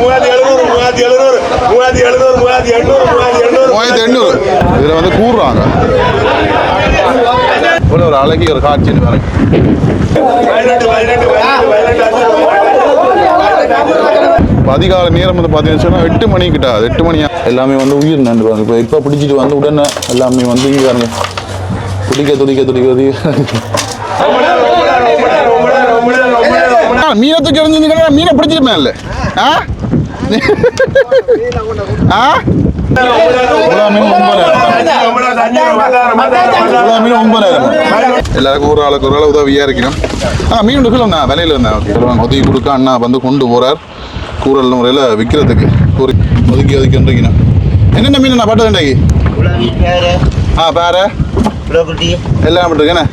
மூவாயிரத்தி எழுநூறு மூவாயிரத்தி எழுநூறு மூவாயிரத்தி எழுநூறு மூவாயிரத்தி எண்ணூறு மூவாயிரத்தி எண்ணூறு. மூவாயிரத்தி எண்ணூறு. இதில் வந்து கூறுறாங்க. ஒரு அழகிய ஒரு காட்சின்னு பாருங்க பதினெட்டு பதினெட்டு பதினெட்டு பதினெட்டு அதிகாலை நேரம் வந்து பார்த்தீங்கன்னு எட்டு மணி கிட்ட ஆகுது. எட்டு மணியா எல்லாமே வந்து உயிர் நண்டு பாருங்க. இப்போ இப்போ பிடிச்சிட்டு வந்து உடனே எல்லாமே வந்து இங்க பாருங்க. துடிக்க துடிக்க துடிக்க துடிக்க. ஆ, மீனை தூக்கி எறிஞ்சிருந்தீங்கன்னா மீனை பிடிச்சிருப்பேன் இல்லை எல்லாருக்கும் ஒரு ஆளுக்கு ஒரு ஆள் உதவியாக இருக்கணும். ஆ மீன் எடுக்கல வந்தேன் விலையில் ஓகே ஒதுக்கி கொடுக்க அண்ணா வந்து கொண்டு போகிறார் கூறல் முறையில் விற்கிறதுக்கு கூறி ஒதுக்கி ஒதுக்கின்றீங்கண்ணா என்னென்ன மீன் நான் பட்டதுண்டாக்கி ஆ பாரு? எல்லாம் பண்ணிருக்கேண்ணே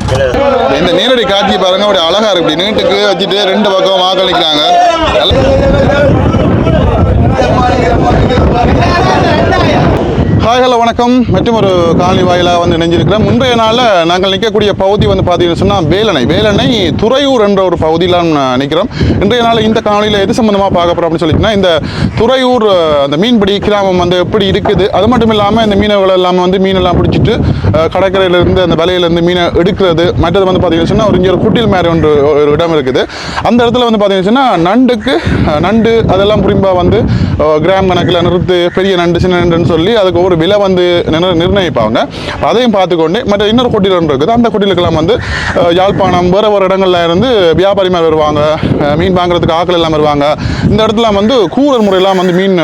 இந்த நேரடி காட்சி பாருங்க அப்படி அழகா இருக்கு. இப்படி நீட்டுக்கு வச்சுட்டு ரெண்டு பக்கம் வாக்களிக்கிறாங்க. ஹாய் வணக்கம். மற்றும் ஒரு காலனி வாயிலாக வந்து இணைஞ்சிருக்கிறோம் முந்தைய நாளில் நாங்கள் நிற்கக்கூடிய பகுதி வந்து பார்த்தீங்கன்னு சொன்னால் வேலணை. வேலணை துறையூர் என்ற ஒரு பகுதியில் நான் நிற்கிறோம். இன்றைய நாள் இந்த காலையில் எது சம்மந்தமாக பார்க்க போகிறோம் அப்படின்னு சொல்லிட்டுனா இந்த துறையூர் அந்த மீன்பிடி கிராமம் வந்து எப்படி இருக்குது அது மட்டும் இல்லாமல் இந்த மீனவர்கள் எல்லாம் வந்து மீனெல்லாம் பிடிச்சிட்டு அஹ், கடற்கரையிலேருந்து அந்த வலையிலேருந்து மீனை எடுக்கிறது மற்றது வந்து பார்த்தீங்கன்னு சொன்னால் ஒரு இங்கே ஒரு குட்டில் மாதிரி ஒன்று ஒரு இடம் இருக்குது. அந்த இடத்துல வந்து பார்த்தீங்கன்னு சொன்னால் நண்டுக்கு நண்டு அதெல்லாம் புரிம்பா வந்து கிராம் கணக்கில் நிறுத்து பெரிய நண்டு சின்ன நண்டுன்னு சொல்லி அதுக்கு ஒரு விலை வந்து நிர்ணயிப்பாங்க. அதையும் பார்த்துக்கொண்டு மற்ற இன்னொரு குட்டியில் ஒன்று இருக்குது. அந்த குட்டிலுக்கெல்லாம் வந்து யாழ்ப்பாணம் வேறு ஒரு இடங்கள்ல இருந்து வியாபாரிமார் வருவாங்க மீன் வாங்குறதுக்கு ஆக்கள் எல்லாம் வருவாங்க. இந்த இடத்துல வந்து கூரல் முறையெல்லாம் வந்து மீன்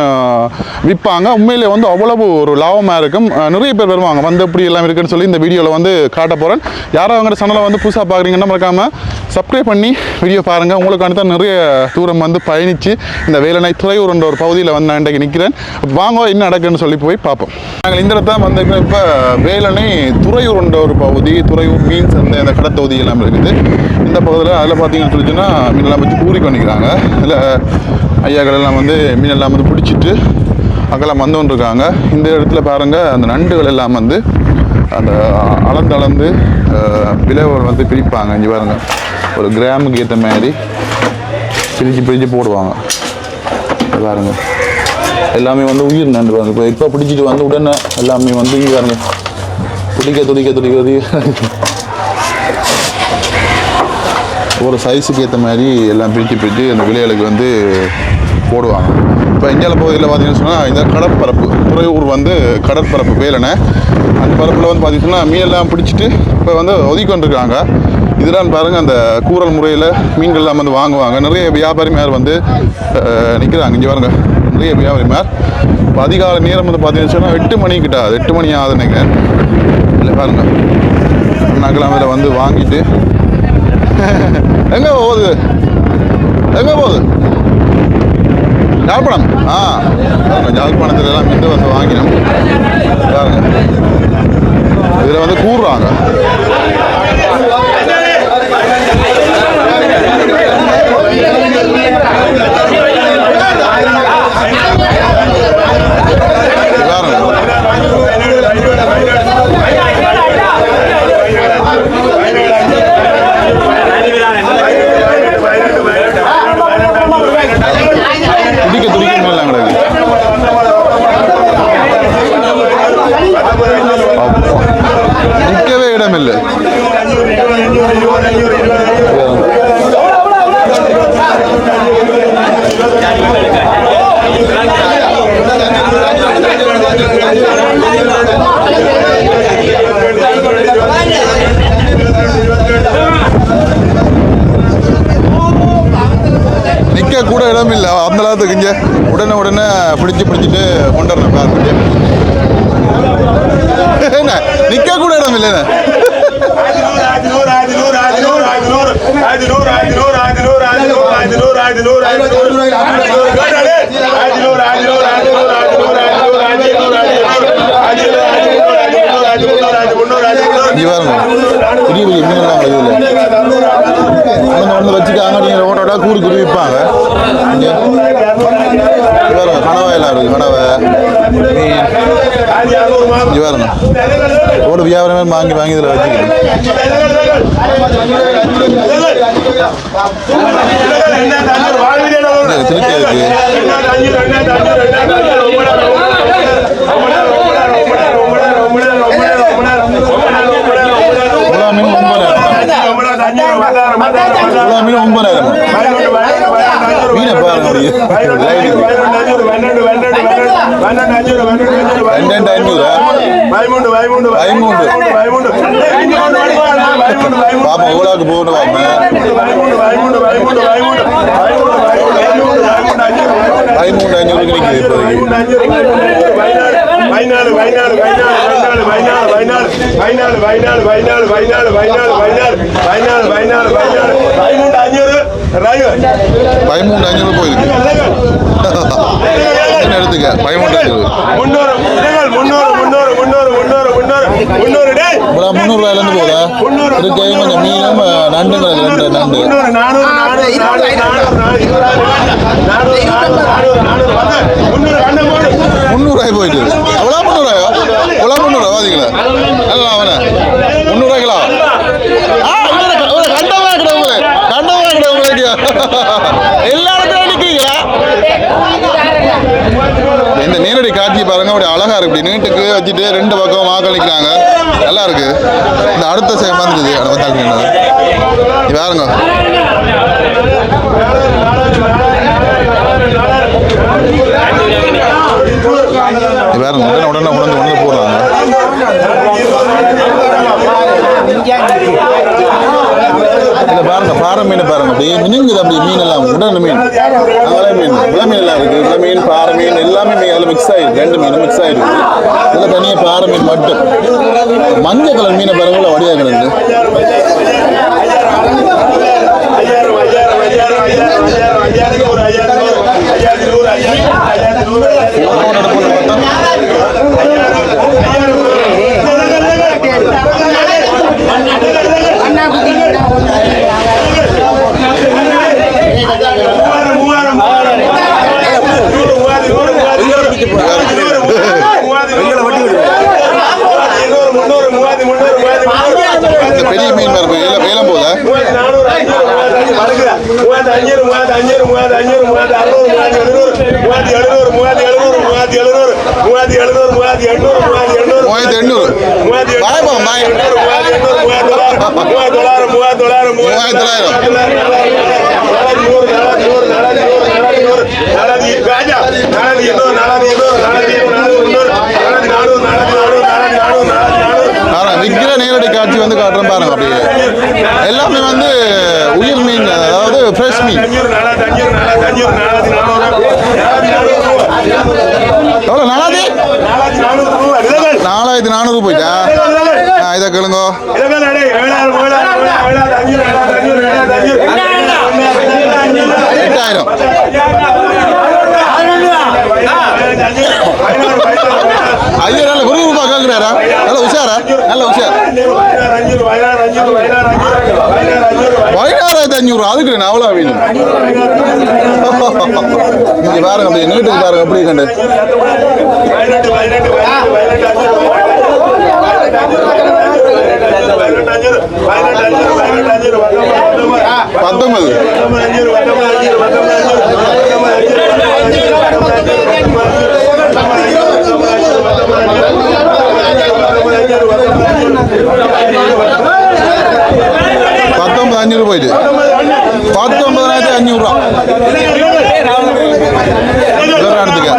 விற்பாங்க உண்மையிலே வந்து அவ்வளவு ஒரு லாபமாக இருக்கும். நிறைய பேர் வருவாங்க. வந்து எப்படி எல்லாம் இருக்குன்னு சொல்லி இந்த வீடியோவில் வந்து காட்ட போகிறேன் யாரோ அவங்க சேனலை வந்து புதுசாக பார்க்குறீங்கன்னா மறக்காமல் சப்ஸ்கிரைப் பண்ணி வீடியோ பாருங்கள் உங்களுக்கான தான் நிறைய தூரம் வந்து பயணித்து இந்த வேலனை துறையூர்ன்ற ஒரு பகுதியில் வந்து நான் இன்றைக்கு நிற்கிறேன் வாங்க என்ன நடக்குன்னு சொல்லி போய் பார்ப்போம். நாங்கள் இந்த இடத்துல வந்து இப்போ வேலனை துறையூர்ன்ற ஒரு பகுதி துறையூர் மீன்ஸ் அந்த இந்த கடத்தொகுதி எல்லாம் இருக்குது. இந்த பகுதியில் அதில் பார்த்தீங்கன்னு சொல்லிச்சுன்னா மீனெல்லாம் வச்சு பூரி பண்ணிக்கிறாங்க. அதில் ஐயாக்கள் எல்லாம் வந்து மீனெல்லாம் வந்து பிடிச்சிட்டு அங்கெல்லாம் வந்து இந்த இடத்துல பாருங்கள் அந்த நண்டுகள் எல்லாம் வந்து அந்த அளந்து அளந்து அஹ், வந்து பிரிப்பாங்க. இங்கே பாருங்கள் ஒரு கிராமுக்கு ஏற்ற மாதிரி பிரித்து பிரித்து போடுவாங்க. பாருங்க. எல்லாமே வந்து உயிர் நண்டு பாருங்க இப்போ இப்போ பிடிச்சிட்டு வந்து உடனே எல்லாமே வந்து இங்கே பாருங்க. துடிக்க துடிக்க துடிக்க ஒரு சைஸுக்கு ஏற்ற மாதிரி எல்லாம் பிரித்து பிரித்து அந்த விலைகளுக்கு வந்து போடுவாங்க. இப்போ இந்தியாவில் பகுதியில் பார்த்தீங்கன்னு சொன்னால் இந்த கடற்பரப்பு துறையூர் வந்து கடற்பரப்பு வேலனை. அந்த பரப்பில் வந்து பார்த்தீங்கன்னா மீனெல்லாம் பிடிச்சிட்டு இப்போ வந்து ஒதுக்கிக்கொண்டிருக்காங்க இதெல்லாம் பாருங்கள் அந்த கூறல் முறையில் மீன்கள்லாம் வந்து வாங்குவாங்க. நிறைய வியாபாரிமார் வந்து நிற்கிறாங்க இங்கே பாருங்கள் நிறைய வியாபாரிமார். இப்போ அதிகாலை நேரம் வந்து பார்த்தீங்கன்னா எட்டு மணி கிட்டாது. எட்டு மணி ஆகுது நினைக்கிறேன் இல்லை பாருங்க. நகலாம் அதில் வந்து வாங்கிட்டு. எங்கே போகுது? எங்கே போகுது? யாழ்ப்பாணம்? ஆ பாருங்க, யாழ்ப்பாணத்துல எல்லாம் வந்து வந்து வாங்கினோம். பாருங்க. இதில் வந்து கூறுறாங்க பாருங்க துடிக்க துடிக்க எல்லாம் கிடக்கு நிற்கவே இடம் இல்லை நிற்க கூட இடம் இல்லை அந்த அளவுக்கு இங்கே உடனே உடனே பிடிச்சி பிடிச்சிட்டு கொண்டு வரணும் பாருங்க என்ன? நிற்க கூட இடம் இல்லைண்ணே. பெரிய பெரிய மீனெல்லாம் வருது ஒன்று ஒன்று வச்சுக்காங்க நீங்கள் ஓட்டோட கூறு கூறி இவருங்க கனவை எல்லாம் இருக்கு கனவை. இவருங்க. ஒரு வியாபாரமே வாங்கி வாங்கி இதில் வச்சுக்கிறேன். திருச்சி இருக்கு எல்லாமே ஒன்பதாயிரம். எல்லாமே ஒன்பதாயிரம். ஒன்பதாயிரம் மீனை பாருங்க அப்படியே ரெண்டு ஐநூறு பாப்பா எவ்வளோக்கு போகணும் பாப்பா பதிமூணு ஐநூறுக்கு நிற்கிது இப்போதைக்கு வயநாடு வயநாடு வயநாடு வயநாடு வயநாடு வயநாடு வயநாடு வயநாடு வயநாடு வயநாடு வயநாடு வயநாடு வயநாடு வயநாடு பதிமூன்று அஞ்சூறு பதிமூன்று அஞ்சூறு போயிருக்கு. எடுத்துக்க? பதிமூன்று அஞ்சூறு முன்னூறு. முன்னூறு முன்னூறு முன்னூறு முன்னூறு முன்னூறு முன்னூறு. இப்போ முந்நூறுரூவாயிலேருந்து போதா இருக்கு கொஞ்சம் மீனும் நண்டும் ரெண்டு நண்டு முந்நூறுரூவாய் போயிட்டு. அவ்வளோ முந்நூறுரூவாயா அவ்வளோ முந்நூறுரூவா பார்த்தீங்களா எல்லா இடத்துலையும் நிற்கிறீங்களா இந்த நேரடி காட்சி பாருங்க அப்படி அழகா இருக்கு. இப்படி நீட்டுக்கு வச்சுட்டு ரெண்டு பக்கம் வாக்களிக்கிறாங்க. நல்லா இருக்கு. இந்த அடுத்த சேம் வந்துருது வந்தாங்க இது பாருங்க பாருங்க உடனே உடனே உடனே உடனே போடுறாங்க. இதில் பாருங்க பாறை மீன் பாருங்க அப்படியே மினுங்குது அப்படி மீன் எல்லாம் உடனே மீன் அதெல்லாம் மீன் உள்ள மீன் எல்லாம் இருக்கு உள்ள மீன் பாறை மீன் எல்லாமே மீன் அதில் மிக்ஸ் ஆயிருக்கு ரெண்டு மீன் மிக்ஸ் ஆயிருக்கு இதில் தனியாக பாறை மீன் மட்டும் மஞ்சள் கலர் மீனை பாருங்க வடியாக கிடந்து ஐயாயிரம் நேரடி காட்சி வந்து காட்டுறேன் பாருங்க அப்படியே. எல்லாமே வந்து உயிர் மீன் அதாவது ஃப்ரெஷ் மீன். எவ்வளோ நாலாயிரத்தி? நாலாயிரத்தி நானூறு போயிட்டா? இதை கேளுங்கோ. எட்டாயிரம். ஐயா நல்ல விறுவிறுப்பா கேட்குறாரா நல்ல உஷாரா நல்ல உஷார் பதினாறாயிரத்தி அஞ்சூறு அதுக்கு நான் அவ்வளோ வேணும் இங்கே பாருங்க அப்படி நீட்டுக்கு பாருங்க எப்படி கண்டு பதினெட்டு பத்தொன்பது. பத்தொன்பது அஞ்சூறு போயிட்டு. பத்தொன்பதாயிரத்தி அஞ்சூறுரூவா எடுத்துக்க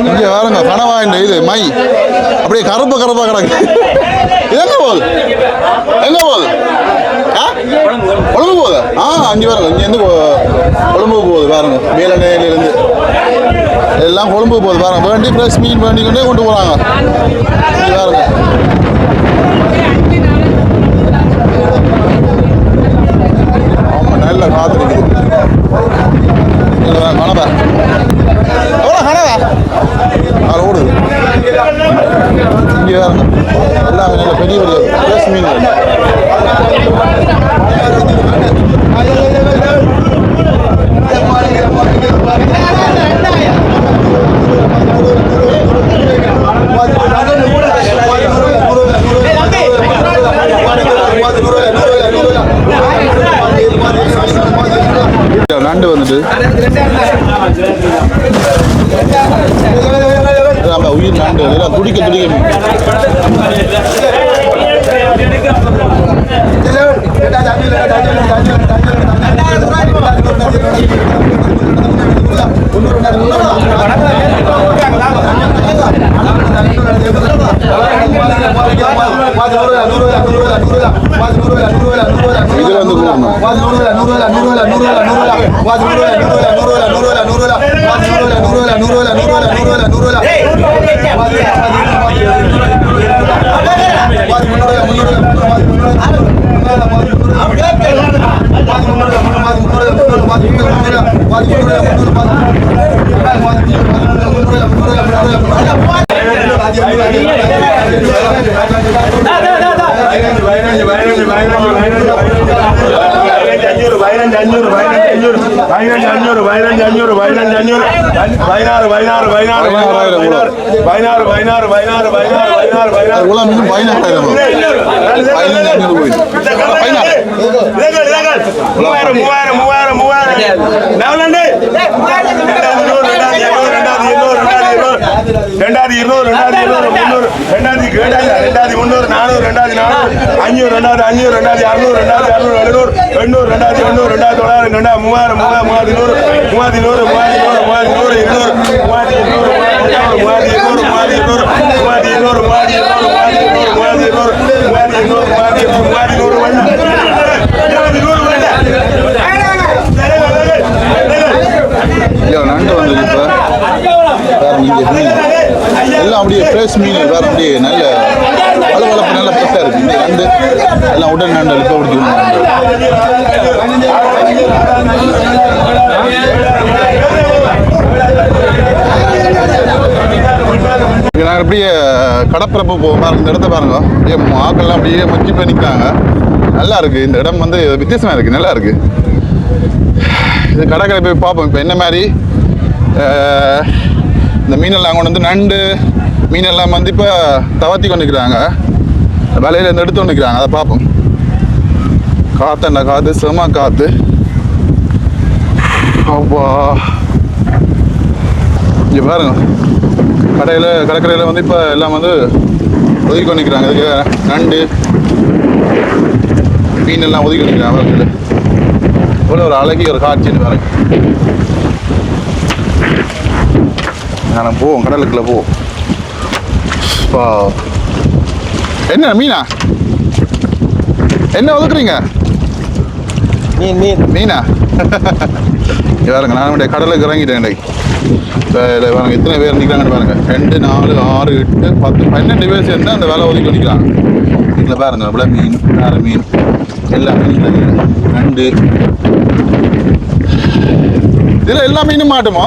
இங்கே பாருங்க கனவா இந்த இது மை. அப்படியே கருப்பு கருப்பாக கிடக்கு. இது எங்க போகுது? எங்க போகுது? ஆ? கொழும்பு போகுது? ஆ அஞ்சு பாருங்க இங்கேருந்து கொழும்பு போகுது பாருங்க மேலநேயிலிருந்து எல்லாம் கொழும்பு போகுது பாருங்க வேண்டி ஃப்ரெஷ் மீன் வேண்டி கொண்டே கொண்டு போகிறாங்க இங்கே பாருங்க ஆமாம் நல்ல காற்று இருக்குது கனவா எவ்வளோ கனவா அதில் ஓடுது. இங்கே வேறு எல்லாமே பெரிய பெரிய மீன் വന്നിട്ട് ഉയർ രണ്ട് തുടിക്ക തുടിക്ക Thank you. No, no, no. പതിനഞ്ച് പതിനഞ്ച് പതിനഞ്ച് പതിനഞ്ച് പതിനഞ്ച് പതിനഞ്ച് അഞ്ഞൂറ് പതിനഞ്ച് അഞ്ഞൂറ് പതിനഞ്ച് അഞ്ഞൂറ് പതിനഞ്ച് അഞ്ഞൂറ് പതിനഞ്ച് അഞ്ഞൂറ് പതിനഞ്ച് അഞ്ഞൂറ് പതിനാറ് പതിനാറ് പതിനാറ് പതിനാറ് പതിനാറ് പതിനാറ് പതിനാറ് പതിനാറ് പതിനാറ് പതിനാറ് പതിനാറ് ரெண்டாயிரத்தி ரெண்டாயிரத்தி முந்நூறு நானூறு ரெண்டாயிரத்தி நானூறு அஞ்சூறு ரெண்டாயிரத்தி அஞ்சூறு ரெண்டாயிரத்தி அறுநூறு ரெண்டாயிரத்தி அறுநூறு எழுநூறு எண்ணூறு ரெண்டாயிரத்தி எண்ணூறு ரெண்டாயிரத்தி தொள்ளாயிரம் ரெண்டாயிரம் மூவாயிரம் மூவாயிரம் மூவாயிரத்தி நூறு மூவாயிரத்தி நூறு மூவாயிரத்தி நூறு மூவாயிரத்தி நூறு இருநூறு மூவாயிரத்தி இருநூறு மூவாயிரத்தி எண்ணூறு மூவாயிரத்தி எண்ணூறு மூவாயிரத்தி எண்ணூறு மூவாயிரத்தி எண்ணூறு மூவாயிரத்தி எண்ணூறு மூவாயிரத்தி எண்ணூறு மூவாயிரத்தி எண்ணூறு மூவாயிரத்தி எண்ணூறு மூவாயிரத்தி நூறு இருபத்தி நூறு இல்லையா நண்டு வந்து இப்போ வேற எல்லாம் அப்படியே ஃப்ரெஷ் மீன் வேற அப்படியே நல்ல வளவளப்பு நல்ல ஃப்ரெஷ்ஷாக இருக்குது இந்த நண்டு எல்லாம் உடல் நண்டு இப்போ பிடிக்கணும் நாங்கள் அப்படியே கடப்பரப்பு போவோம். பாருங்க இந்த இடத்த பாருங்க. அப்படியே மாக்கள்லாம் அப்படியே மொச்சி போய் நிற்கிறாங்க நல்லா இருக்கு. இந்த இடம் வந்து வித்தியாசமாக இருக்கு. நல்லா இருக்கு. இது கடற்கரை போய் பார்ப்போம். இப்போ என்ன மாதிரி? இந்த மீனெல்லாம் கொண்டு வந்து நண்டு மீனெல்லாம் வந்து இப்போ தவத்தி கொண்டு நிற்கிறாங்க வலையில் இருந்து எடுத்து கொண்டு நிற்கிறாங்க அதை பார்ப்போம். காத்தண்ட காற்று செம காற்று அப்பா. இங்கே பாருங்க. கடையில் கடற்கரையில் வந்து இப்போ எல்லாம் வந்து ஒதுக்கி கொண்டு நிற்கிறாங்க இதுக்கு நண்டு மீன் எல்லாம் ஒதுக்கி கொண்டு நிற்கிறாங்க இவ்வளோ ஒரு அழகிய ஒரு காட்சின்னு பாருங்க. நான் போவோம் கடலுக்குள்ள போவோம் பா. என்ன மீனா? என்ன ஒதுக்குறீங்க? மீன் மீன். மீனா? பாருங்க நான் அப்படியே கடலுக்கு இறங்கிட்டேன் இன்னைக்கு பாருங்க எத்தனை பேர் நிற்கிறாங்கன்னு பாருங்க. ரெண்டு நாலு ஆறு எட்டு பத்து பன்னெண்டு பேர் சேர்ந்து அந்த வேலை ஒதுக்கி நிற்கிறாங்க இதில் பாருங்க அப்படியே மீன் வேறு மீன். எல்லா மீன் நண்டு இதில் எல்லா மீனும் மாட்டுமா?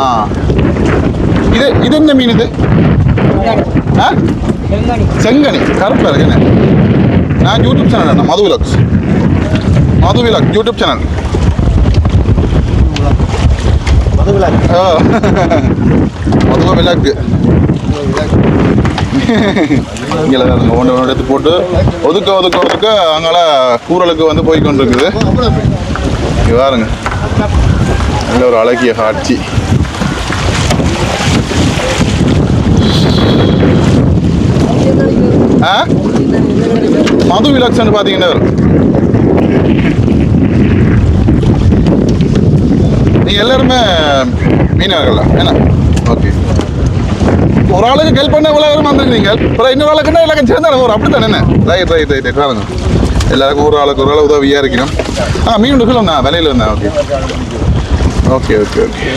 ஆ. இது இது என்ன மீன் இது? ஆ? செங்கனி. கருப்பாக இருக்கு என்ன? நான் YouTube channel Madhu vlogs. Madhu vlog YouTube channel மதுவிலா ஓ மதுவ விலாக்கு இங்கே ஒன்று ஒன்று எடுத்து போட்டு ஒதுக்க ஒதுக்க ஒதுக்க அங்கால கூரலுக்கு வந்து போய் கொண்டிருக்குது பாருங்க. நல்ல ஒரு அழகிய காட்சி. மது விலாக்ஸ்ன்னு பார்த்தீங்கன்னா. நீங்கள் எல்லாருமே மீனவர்கள் என்ன? ஓகே. ஒரு ஆளுக்கு ஹெல்ப் பண்ண இவ்வளோ பேரும் வந்துருக்கீங்க அப்புறம் இன்னொரு ஆளுக்குன்னா எல்லாருக்கும் சேர்ந்தாலும் ஒரு அப்படி தானே ரைட் ரைட் ரைட் பாருங்க எல்லாருக்கும் ஒரு ஆளுக்கு ஒரு ஆள் உதவியாக இருக்கணும் ஆ மீன் சொல்லுங்க விலையில் வந்தேன் ஓகே ஓகே ஓகே ஓகே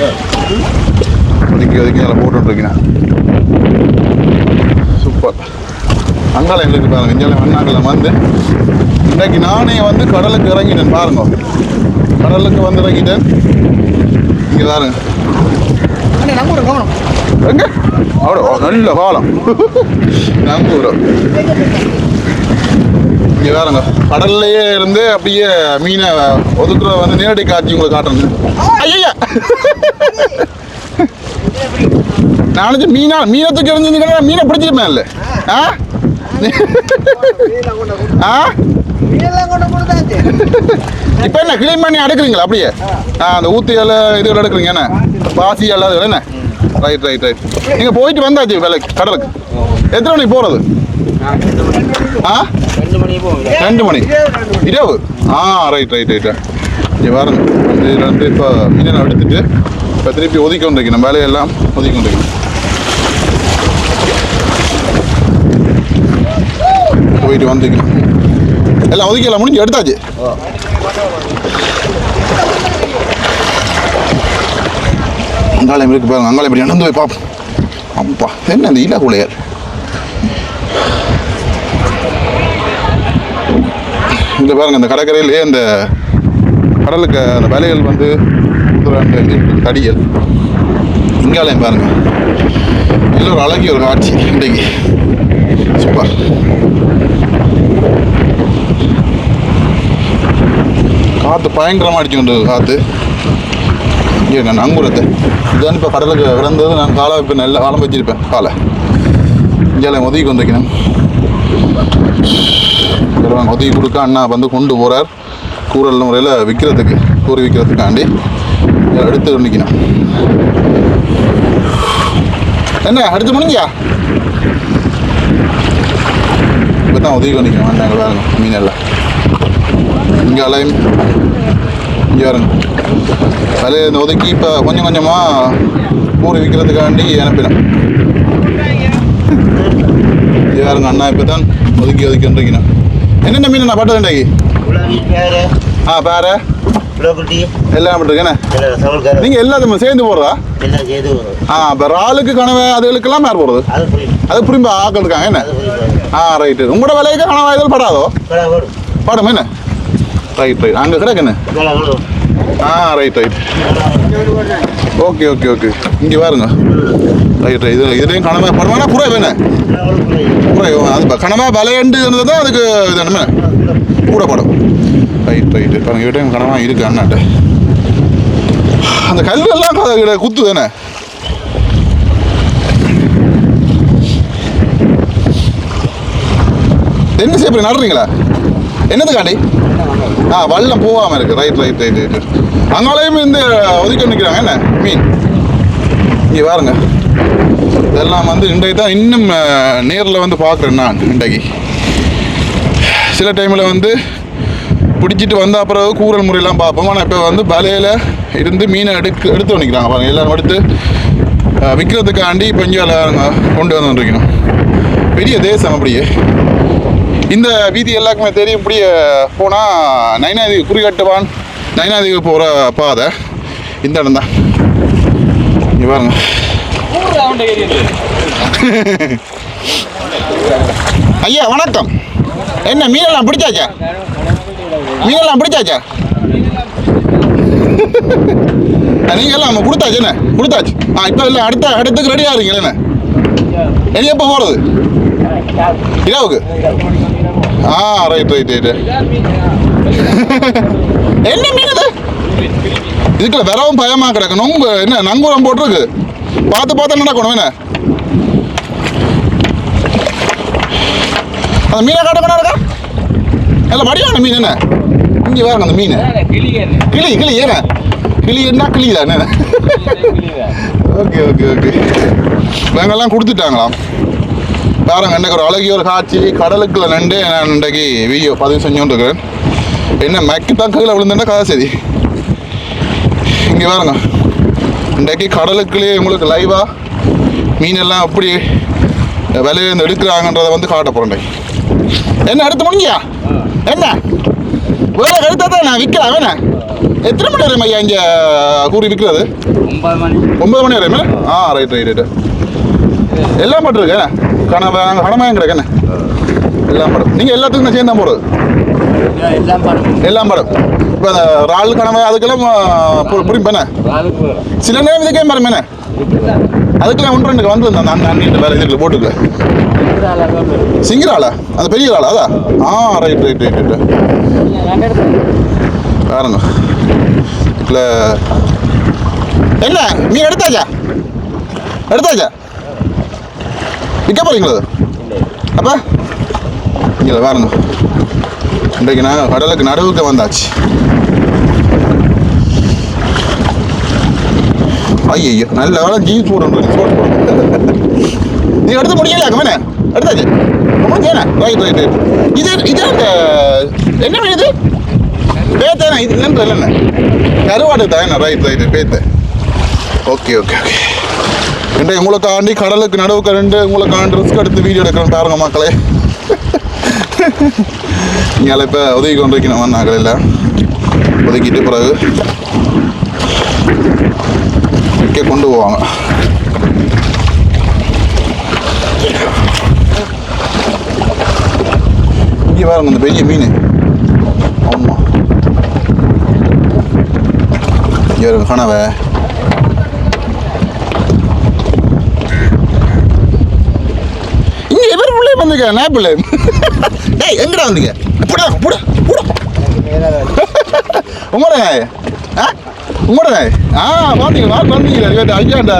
ஒதுக்கி ஒதுக்கி நல்லா போட்டுட்ருக்கீங்க சூப்பர். அங்கால எங்களுக்கு பாருங்க இங்கே மண்ணாங்கலம் வந்து இன்னைக்கு நானே வந்து கடலுக்கு இறங்கிட்டேன் பாருங்க. கடலுக்கு வந்து இறங்கிட்டேன். இங்கே பாருங்க. எங்க? அவ்வளோ நல்ல காலம். நம்பூரம் இங்கே பாருங்க கடல்லையே இருந்து அப்படியே மீனை ஒதுக்குற வந்து நேரடி காட்சி உங்களுக்கு காட்டுறேன். ஐயா நாளைக்கு மீனா மீனை தூக்கி எறிஞ்சிருந்தீங்கன்னா மீனை பிடிச்சிருப்பேன் இல்லை. ஆ? ஆ? இப்போ என்ன க்ளீன் பண்ணி அடுக்குறீங்களா அப்படியே? ஆ அந்த ஊத்தி எல்லாம் இது எடுக்குறீங்க என்ன? பாசி எல்லாம் அது என்ன? ரைட் ரைட் ரைட் நீங்கள் போயிட்டு வந்தாச்சு வேலை கடலுக்கு. எத்தனை மணிக்கு போகிறது ஆ? ரெண்டு மணி. ரெண்டு மணி இரவு? ஆ ரைட் ரைட் ரைட் இங்கே வரணும் வந்து இதில் இப்போ மீனை எடுத்துட்டு இப்போ திருப்பி ஒதுக்கி கொண்டிருக்கணும் வேலையெல்லாம் ஒதுக்கி கொண்டிருக்கணும். போயிட்டு வந்துக்கலாம் எல்லாம் ஒதுக்கலாம் முடிஞ்சு எடுத்தாச்சு. அங்காளம் இருக்கு பாருங்க அங்காளம் இப்படி நடந்து போய் பார்ப்போம். அப்பா என்ன இந்த இலா குளையர் இந்த பாருங்க இந்த கடற்கரையிலே அந்த கடலுக்கு அந்த வலைகள் வந்து தடிகள் அந்த இங்காலயம் பாருங்க. நல்ல ஒரு அழகிய ஒரு காட்சி இன்றைக்கு. சூப்பர். காற்று பயங்கரமாக அடிச்சுட்டு காற்று இங்கே நான் நங்குரத்தை இதுதான் இப்போ கடலுக்கு கிடந்தது நான் காலை இப்போ நல்ல காலம் வச்சிருப்பேன் காலை. இங்கே உதவி வந்திருக்கணும் இதெல்லாம் உதவி கொடுக்க அண்ணா வந்து கொண்டு போகிறார் கூறல் முறையில் விற்கிறதுக்கு கூறி விற்கிறதுக்காண்டி எடுத்து நிற்கணும் என்ன அடுத்து முடிஞ்சியா இப்போ தான் உதவி பண்ணிக்கணும் அண்ணாங்க மீன் எல்லாம். இங்கே அலையும் இங்கே பாருங்க விலையை இந்த ஒதுக்கி இப்போ கொஞ்சம் கொஞ்சமாக கூறி விற்கிறதுக்காண்டி அனுப்பினேன் இங்கே பாருங்க அண்ணா இப்போ தான் ஒதுக்கி ஒதுக்கி வந்துருக்கணும் என்னென்ன மீன் நான் பட்டதுண்டாக்கி பேரு. ஆ பாரு? எல்லாம் பண்ணிருக்கேனே நீங்கள் எல்லாத்தையும் சேர்ந்து செய்து ஆ இப்போ இறாலுக்கு கனவை அதுகளுக்கெல்லாம் யார் போடுறது? அது புரியும் அது புரியும்பா ஆக்கள் இருக்காங்க என்ன ஆ ரைட்டு உங்களோட விலைக்கு கனவா இதில் படாதோ படம் என்ன? ரைட் ரைட் அங்கே கிடக்குன்னு கடை வரும் ஆ right right okay okay okay இங்கே பாருங்க. ரைட் ரைட் இது இதுலேயும் கனவா படமானா புறா புரியும் புறா அது கனவா விலையண்டு இருந்தது தான் அதுக்கு இது என்ன கூட படம். ரைட் ரைட்டு பாருங்க இவட்டையும் கனவா இருக்கு அண்ணாட்ட. அந்த கல் எல்லாம் க- இதுல குத்து தானே? என்ன செய்ய நடுறீங்களா? என்னதுக்காண்டி ஆ வல்லம் போகாம இருக்கு. ரைட் ரைட் ரைட் ரைட் அங்காலையும் இந்த ஒதுக்கி நிற்கிறாங்க என்ன? மீன். இங்கே பாருங்க. இதெல்லாம் வந்து இன்றைக்கு தான் இன்னும் நேரில் வந்து பார்க்குறேன் நான் இன்றைக்கு. சில டைமில் வந்து பிடிச்சிட்டு வந்த அப்புறம் கூறல் முறையெல்லாம் பார்ப்போம். ஆனால் இப்போ வந்து வலையில் இருந்து மீனை எடுக்க எடுத்து நிற்கிறாங்க பாருங்கள் எல்லாரும் எடுத்து விற்கிறதுக்காண்டி இப்போ இங்கே கொண்டு வந்து வந்துருக்கணும். பெரிய தேசம் அப்படியே. இந்த வீதி எல்லாருக்குமே தெரியும் இப்படியே போனால் நைனாதி குறிகட்டுவான் நைனாதிக்கு போகிற பாதை. இந்த இடம் தான். இங்கே பாருங்க. ஐயா வணக்கம். என்ன மீனெல்லாம் பிடிச்சாச்சா? மீனெல்லாம் பிடிச்சாச்சா? நீங்கள் எல்லாம் நம்ம கொடுத்தாச்சு என்ன? கொடுத்தாச்சு. ஆ இப்போ இல்லை அடுத்த அடுத்துக்கு ரெடியாக இருக்கீங்களா என்ன? எப்போ போகிறது இரவுக்கு ஆ ரைட் ரைட் ரைட் என்ன மீன் இது இதுக்குள்ள வரவும் பயமா கிடக்கணும் உங்க என்ன நங்கூரம் போட்டிருக்கு பார்த்து பார்த்து நடக்கணும் என்ன அந்த மீனை காட்டக்கணும் இருக்கா நல்ல வடிவான மீன் என்ன இங்கே பாருங்க அந்த மீன் கிளி கிளி ஏங்க கிளி என்ன கிளி தானே ஓகே ஓகே ஓகே நாங்கெல்லாம் கொடுத்துட்டாங்களாம் பாருங்க எனக்கு ஒரு அழகிய ஒரு காட்சி. கடலுக்குள்ள நண்டு நான் இன்றைக்கு வீடியோ பதிவு செஞ்சோன்னு இருக்கிறேன் என்ன மெக்கு தான் கீழே விழுந்துட்டா கதை சரி இங்கே பாருங்க. இன்றைக்கு கடலுக்குள்ளேயே உங்களுக்கு லைவாக மீனெல்லாம் எப்படி விலையை இருந்து எடுக்கிறாங்கன்றதை வந்து காட்ட போகிறேன் என்ன எடுத்து முடிஞ்சியா? என்ன? வேலை எடுத்தா தான்? நான் விற்கலாம் வேணா எத்தனை மணி வரையும் ஐயா இங்கே கூறி விற்கிறது? ஒன்பது மணி. ஒன்பது மணி வரையுமே? ஆ ரைட் ரைட் ரைட்டு எல்லாம் பட்டிருக்கு கணவன் கனவா அங்கே எல்லாம் படம். நீங்கள் எல்லாத்துக்கும் நான் சேர்ந்து தான் போகிறது எல்லாம் படம். இப்போ அந்த ரால் கனவை அதுக்கெல்லாம் புரியும் பண்ண சில நேரம் இதுக்கே மரம் என்ன? அதுக்கெல்லாம் ஒன்று எனக்கு வந்து அந்த அந்த அண்ணன் வேறு இதுக்கு போட்டுக்கல. சிங்கிராளா? அந்த பெரிய ஆளா? அதா? ஆ ரைட் ரைட் ரைட் ரைட் பாருங்க. இல்லை என்ன? நீ எடுத்தாச்சா? எடுத்தாச்சா? விற்க போறீங்களா? அது? அப்ப இங்கே பாருங்க இன்றைக்கு நான் கடலுக்கு நடுவுக்கு வந்தாச்சு. ஐயோ நல்ல வேலை ஜீன்ஸ் போடணும் ஷோர்ட் போடணும் நீ எடுத்து முடியலையா கமனே எடுத்தாச்சு. முடிஞ்சேண்ணே ரைட் ரைட் ரைட் இது இது அந்த என்ன மீன் இது? பேத்தேண்ணே இது இல்லைன்னு இல்லைண்ணே கருவாடு தான் ரைட் ரைட் பேத்து. Okay okay okay. இன்றைய உங்களை ஆண்டி கடலுக்கு நடுவுக்கு ரெண்டு உங்களை ஆண்டு ரிஸ்க் எடுத்து வீடியோ எடுக்கிறேன். பாருங்க மக்களே. நீங்கள் இப்போ உதவி கொண்டிருக்கணும் ஒதுக்கிட்டு பிறகு இங்கே கொண்டு போவாங்க. இங்கே பாருங்க இந்த பெரிய மீன். ஆமாம் இங்கே இருங்க கனவை. நான் பிள்ளை டேய் எங்கடா வந்தீங்க? போடா போடா போடா. உங்களோட ஆ? உங்களோட ஆ பார்த்தீங்க நான் வந்தீங்க ஐயாண்ட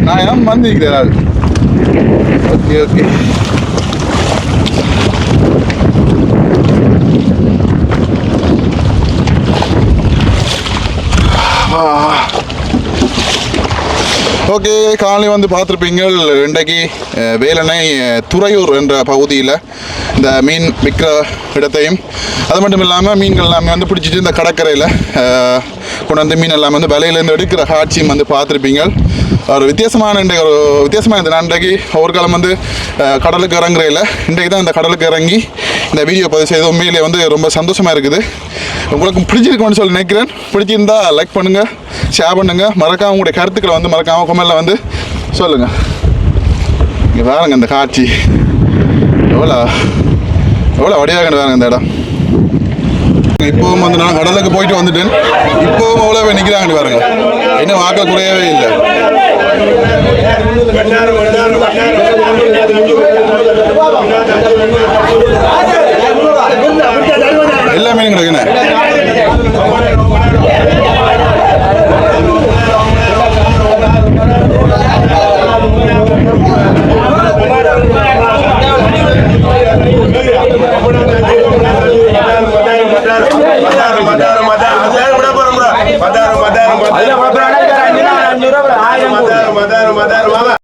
நான் ஏன் வந்திருக்கிறேன் ஓகே ஓகே. ஓகே காலை வந்து பார்த்துருப்பீங்கள் இன்றைக்கு வேலனை வேலணை துறையூர் என்ற பகுதியில் இந்த மீன் விற்கிற இடத்தையும் அது மட்டும் இல்லாமல் மீன்கள் எல்லாமே வந்து பிடிச்சிட்டு இந்த கடற்கரையில் கொண்டு வந்து மீன் எல்லாமே வந்து விலையிலேருந்து எடுக்கிற காட்சியும் வந்து பார்த்துருப்பீங்க. ஒரு வித்தியாசமான இன்றைக்கு ஒரு வித்தியாசமான இந்த இன்றைக்கு ஒரு காலம் வந்து கடலுக்கு இறங்குறையில் இன்றைக்கு தான் இந்த கடலுக்கு இறங்கி இந்த வீடியோ பதிவு செய்து உண்மையிலே வந்து ரொம்ப சந்தோஷமாக இருக்குது. உங்களுக்கு பிடிச்சிருக்கும்னு சொல்லி நினைக்கிறேன். பிடிச்சிருந்தா லைக் பண்ணுங்கள் ஷேர் பண்ணுங்கள் மறக்காம உங்களுடைய கருத்துக்களை வந்து மறக்காம கொமெண்ட்ல வந்து சொல்லுங்கள் இங்கே பாருங்க இந்த காட்சி. எவ்வளோ எவ்வளோ வடிவாக பாருங்க இந்த இடம். இப்போவும் வந்து நான் கடலுக்கு போயிட்டு வந்துட்டேன். இப்போவும் அவ்வளோ நிற்கிறாங்கன்னு பாருங்க. என்ன வாக்கள் குறையவே இல்லை. எல்லா மீனும் கிடைக்கணும் மதாரு மதாரு மாமா